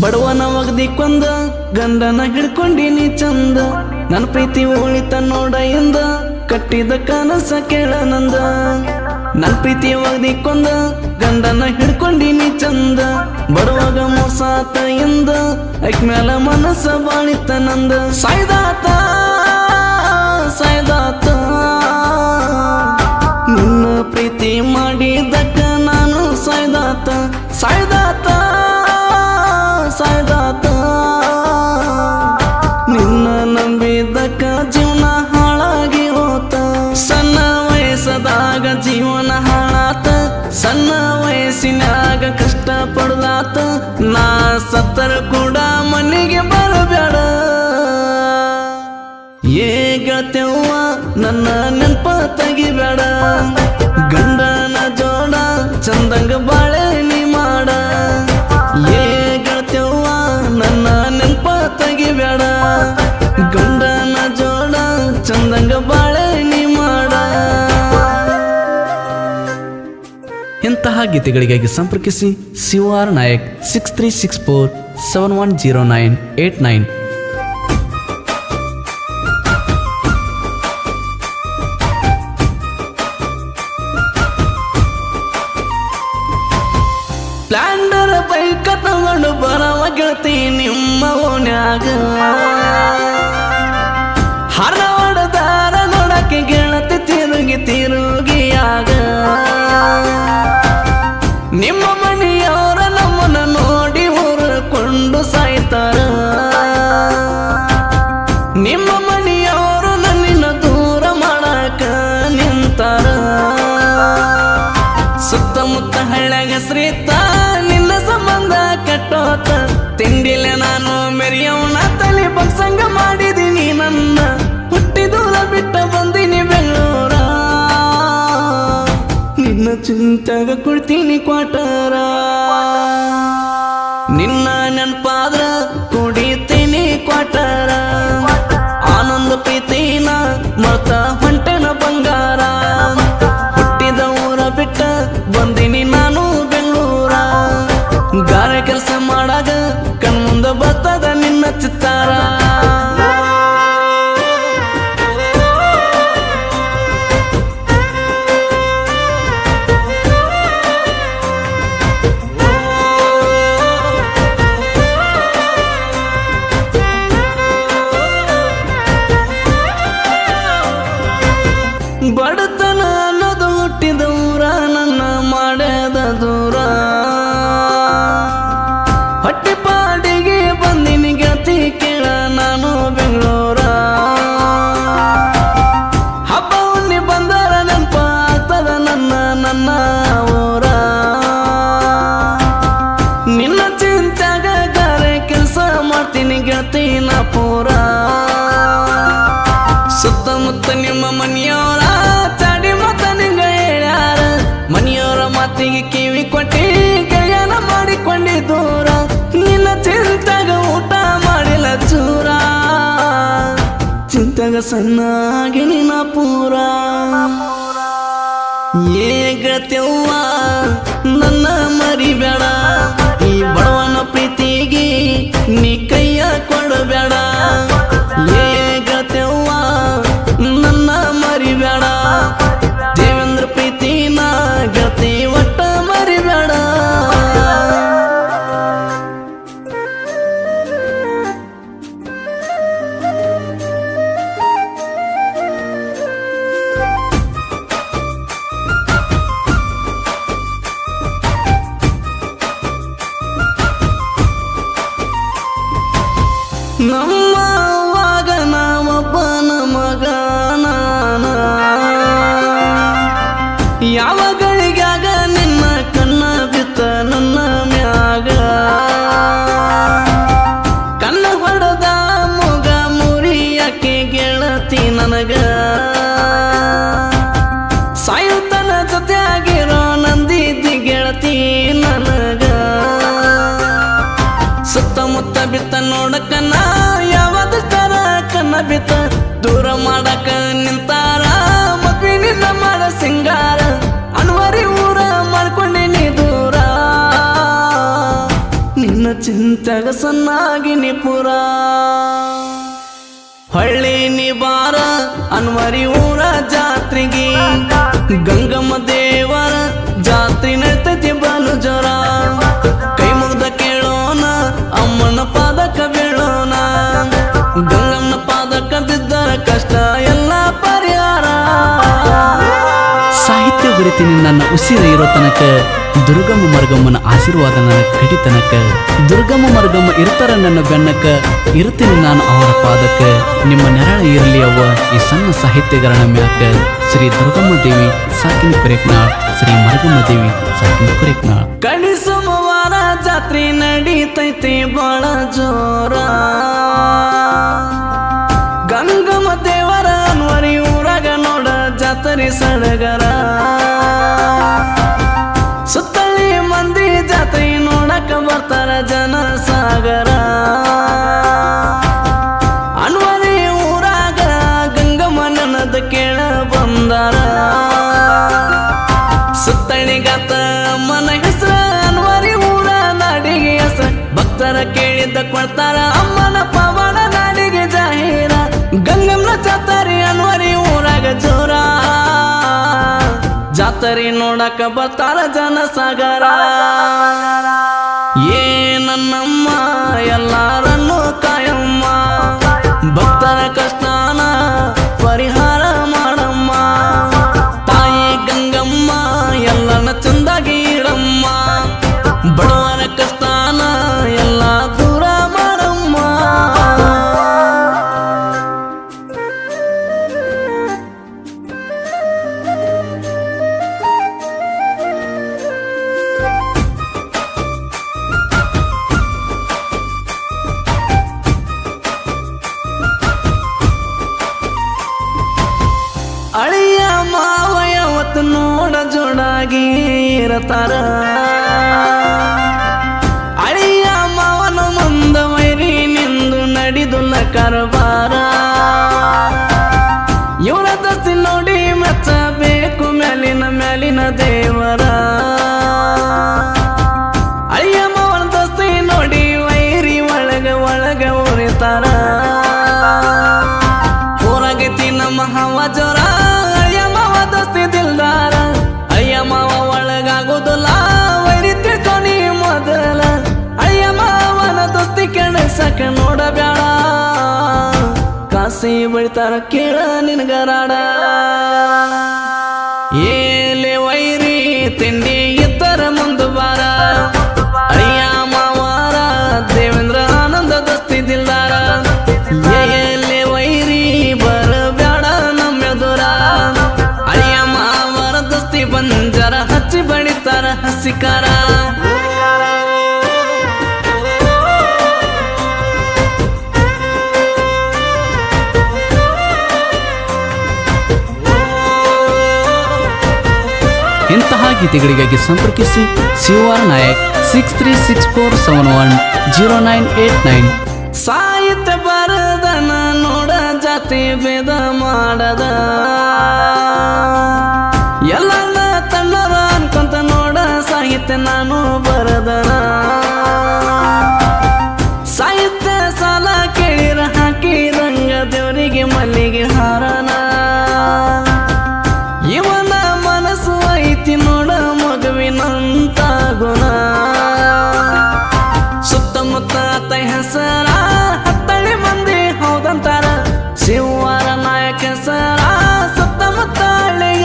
ಬಡವನ ಒಗದಿ ಕೊಂದ, ಗಂಡನ ಹಿಡ್ಕೊಂಡಿನಿ ಚಂದ. ನನ್ನ ಪ್ರೀತಿ ಉಳಿತ ನೋಡ ಎಂದ, ಕಟ್ಟಿದ ಕನಸ ಕೇಳನಂದ ನನ್ನ ಪ್ರೀತಿ ಒಗದಿ ಕೊಂದ, ಗಂಡನ ಹಿಡ್ಕೊಂಡಿನಿ ಚಂದ. ಬಡವಾಗ ಮೋಸಾತ ಎಂದ, ಐಕ್ ಮ್ಯಾಲ ಮನಸ್ಸ ಬಾಳಿತನಂದ ಸಾಯ್ದಾತಾ! ಜೀವನ ಹಾಳಾತ, ಸಣ್ಣ ವಯಸ್ಸಿನಾಗ ಕಷ್ಟ ಪಡ್ದಾತ ನಾ ಸತ್ತರ ಕೂಡ ಮನೆಗೆ ಬರಬೇಡ ಏ ಗೆಳತ್ಯವ್ವ, ನನ್ನ ನೆನ್ಪ ತೆಗಿಬೇಡ ಇಂತಹ ಗೀತೆಗಳಿಗಾಗಿ ಸಂಪರ್ಕಿಸಿ Shivar Nayak six three six four seven one zero nine eight nine ಪ್ಲಾಂಡರ್ bike ತಗೊಂಡು ಬರವ ಗೆಳತಿ ನಿಮ್ಮ ಓನ್ಯಾಗ ತಿಂಡಿಲೆ ನಾನು ಮೆರಿಯವನ ತಲೆ ಬಸಂಗ ಮಾಡಿದೀನಿ ನನ್ನ. ಹುಟ್ಟಿದೂರ ಬಿಟ್ಟ ಬಂದಿನಿ ಬೆಂಗಳೂರ. ನಿನ್ನ ಚಿಂತಾಗ ಕುಳ್ತೀನಿ ಕ್ವಾಟರ. ಸಣ್ಣಾಗಿ ನಿನ್ನ ಪೂರ. ಏ ಗೆಳತ್ಯವ್ವ ನನ್ನ ಮರಿಬೇಡ. ಬಿತ್ತ ನೋಡಕ್ಕ ನಾ ಯಾವದ ಕರ ಕನ್ನ ಬಿತ್ತ. ದೂರ ಮಾಡಕ ನಿಂತಾರ ಮದ್ವಿನಿಂದ ಮಾಡ ಸಿಂಗಾರ. ಅನ್ವರಿ ಊರ ಮಾಡ್ಕೊಂಡಿನಿ ದೂರ. ನಿನ್ನ ಚಿಂತೆಗ ಸನ್ನಾಗಿ ನಿಪುರ ಹಳ್ಳಿ ನಿಬಾರ ಅನ್ವರಿ ಊರ ಜಾತ್ರೆಗೆ. ಗಂಗಮ್ಮ ದೇವರ ಜಾತ್ರೆ ನಡ್ತ ಸಾಹಿತ್ಯ ನನ್ನ ಉಸಿರ ಇರೋ ತನಕ, ದುರ್ಗಮ್ಮ ಮರ್ಗಮ್ಮನ ಆಶೀರ್ವಾದ ನನ್ನ ಕಡಿ ತನಕ, ದುರ್ಗಮ್ಮ ಮರ್ಗಮ್ಮ ಇರ್ತಾರ ನನ್ನ ಬೆನ್ನಕ ಇರ್ತೀನಿ ನಾನು ಅವರ ಪಾದಕ ನಿಮ್ಮ ನೆರಳ ಇರಲಿ ಅವ್ವ, ಈ ಸಣ್ಣ ಸಾಹಿತ್ಯಗಾರನ ಮ್ಯಾಕ ಶ್ರೀ ದುರ್ಗಮ್ಮ ದೇವಿ ಸಾಕಿನ ಕೊರೆಕ್ನಾಳ್ ಶ್ರೀ ಮರ್ಗಮ್ಮ ದೇವಿ ಸಾಕಿನ ಕೊರೆಕ್ನಾಳ್ ಕಣಿ ಸೋಮವಾರ ಜಾತ್ರೆ ನಡೀತೈತಿ ಬಾಳ ಜೋರ. ಗಂಗಮ್ಮ ದೇವರ ನೋಡ ಜಾತ್ರೆ ಸಡಗರ. ಸುತ್ತಳಿ ಮಂದಿ ಜಾತ್ರೆ ನೋಡಕ ಬರ್ತಾರ ಜನ ಸಾಗರ ಅನ್ವರಿ ಊರಾಗ ಗಂಗಮ್ಮನದ ಕೇಳ ಬಂದಾರ. ಸುತ್ತಣಿಗಾತ ಮನ ಹೆಸರ ಅನ್ವರಿ ಊರ ನಾಡಿಗೆ ಹೆಸರ. ಭಕ್ತರ ಕೇಳಿದ್ದ ಕೊಡ್ತಾರ ಅಮ್ಮನ ಪವನ ನಾಡಿಗೆ ಜಾಹೀರ. ಗಂಗಮ್ಮನ ಚಾತಾರಿ ಅನ್ವರಿ ಊರಾಗ ಜೋರ ಜಾತರಿ ನೋಡಕ ಬರ್ತಾರ ಜನ ಸಾಗರ ಏ ನನ್ನಮ್ಮ ಎಲ್ಲಾರನ್ನು ಕಾಯಮ್ಮ. ಇರತಾರ. ಅಳಿಯ ಮಾವನ ಮುಂದ ವೈರಿ ನಿಂದು ನಡೆದುಲ್ಲ ಕರಬಾರ. ಇವರ ದಸ್ತಿ ನೋಡಿ ಮೆಚ್ಚಬೇಕು ಮ್ಯಾಲಿನ ಮ್ಯಾಲಿನ ದೇವರ. ಅಳಿಯ ಮಾವನ ದಸ್ತಿ ನೋಡಿ ವೈರಿ ಒಳಗ ಒಳಗ ಉರಿತಾರ ಕಾಸಿ ಬಳಿತಾರ ಕೇಳ ನಿನಗರಾಡ ಏಲೆ ವೈರಿ ತಿಂಡಿ ಇದ್ದರ ಮುಂದು ಬಾರ. ಅಯ್ಯ ಮಾವಾರ ದೇವೇಂದ್ರ ಆನಂದ ದಸ್ತಿ ದಿಲ್ದಾರ. ಏಲೆ ವೈರಿ ಬರಬ್ಯಾಡ ನಮ್ಮೆದುರ ಅಯ್ಯ ಮಾವಾರ ದಸ್ತಿ ಬಂಜರ ಹಚ್ಚಿ ಬಡಿತಾರ ಹಸಿಕಾರ. ಇಂತಹ ಗೀತೆಗಳಿಗಾಗಿ ಸಂಪರ್ಕಿಸಿ Shivar Nayak six three six four seven one zero nine eight nine ಸಾಹಿತ್ಯ ಬರದನ ನೋಡ, ಜಾತಿ ಭೇದ ಮಾಡದ. ಎಲ್ಲ ತಣ್ಣರ ಅನ್ಕೊಂತ ನೋಡ, ಸಾಹಿತ್ಯ ನಾನು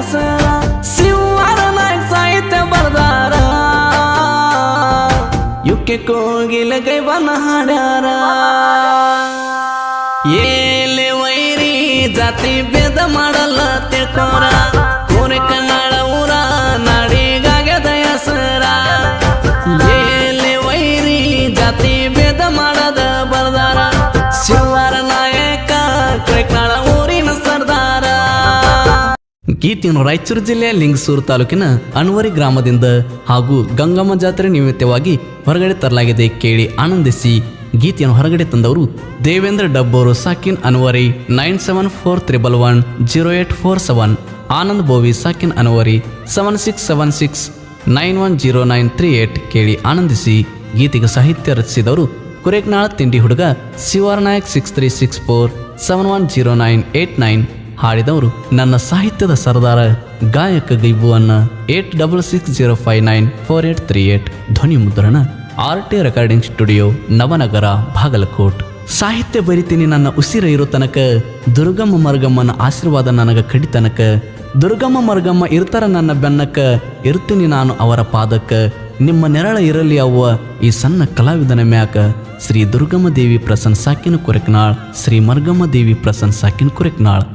ಹೆಸರ ಶಿವಾರ ನಾಯಕ ಸಾಹಿತ್ಯ ಬರ್ದಾರ. ಯುಕ್ಕೆ ಕೋಗಿಲ ಗೈವನ ಹಾಡ್ಯಾರ. ಏಲೆ ವೈರಿ ಜಾತಿ ಭೇದ ಮಾಡಲ್ಲ ತಿಳ್ಕೋರ. ಊರ ಕನ್ನಡ ಊರ ನಾಡಿಗಾಗ್ಯದ ಹೆಸರ ಏಲೆ ವೈರಿ ಜಾತಿ ಭೇದ ಮಾಡದ ಗೀತೆಯನ್ನು ರಾಯಚೂರು ಜಿಲ್ಲೆಯ ಲಿಂಗಸೂರು ತಾಲೂಕಿನ ಅನ್ವರಿ ಗ್ರಾಮದಿಂದ ಹಾಗೂ ಗಂಗಮ್ಮ ಜಾತ್ರೆ ನಿಮಿತ್ತವಾಗಿ ಹೊರಗಡೆ ತರಲಾಗಿದೆ ಕೇಳಿ ಆನಂದಿಸಿ ಗೀತೆಯನ್ನು ಹೊರಗಡೆ ತಂದವರು ದೇವೇಂದ್ರ ಡಬ್ಬೋರು ಸಾಕಿನ್ Anwari nine seven four triple one zero eight four seven, Anand Bovi ಸಾಕಿನ್ Anwari seven six seven six nine one zero nine three eight ಕೇಳಿ ಆನಂದಿಸಿ ಗೀತೆಗೆ ಸಾಹಿತ್ಯ ರಚಿಸಿದವರು ಕುರೇಕ್ನಾಳ ತಿಂಡಿ ಹುಡುಗ Shivar Nayak six three six four seven one zero nine eight nine. ಹಾಡಿದವರು ನನ್ನ ಸಾಹಿತ್ಯದ ಸರದಾರ ಗಾಯಕ ಗೈಬುವನ್ನ eight double six zero five nine four eight three eight ಧ್ವನಿ ಮುದ್ರಣ R T recording studio Navanagar, Bagalkot. ಸಾಹಿತ್ಯ ಬರಿತೀನಿ ನನ್ನ ಉಸಿರ ಇರೋ ತನಕ, ದುರ್ಗಮ್ಮ ಮರ್ಗಮ್ಮನ ಆಶೀರ್ವಾದ ನನಗ ಕಡಿತನಕ ದುರ್ಗಮ್ಮ ಮರ್ಗಮ್ಮ ಇರ್ತಾರ ನನ್ನ ಬೆನ್ನಕ್ಕ, ಇರ್ತೀನಿ ನಾನು ಅವರ ಪಾದಕ್ಕ, ನಿಮ್ಮ ನೆರಳ ಇರಲಿ ಅವ್ವ ಈ ಸಣ್ಣ ಕಲಾವಿದನ ಮ್ಯಾಕ. ಶ್ರೀ ದುರ್ಗಮ್ಮ ದೇವಿ ಪ್ರಸನ್ನ ಸಾಕಿನ ಕುರೆಕ್ನಾಳ್, ಶ್ರೀ ಮರ್ಗಮ್ಮ ದೇವಿ ಪ್ರಸನ್ನ ಸಾಕಿನ ಕುರೆಕ್ನಾಳ್.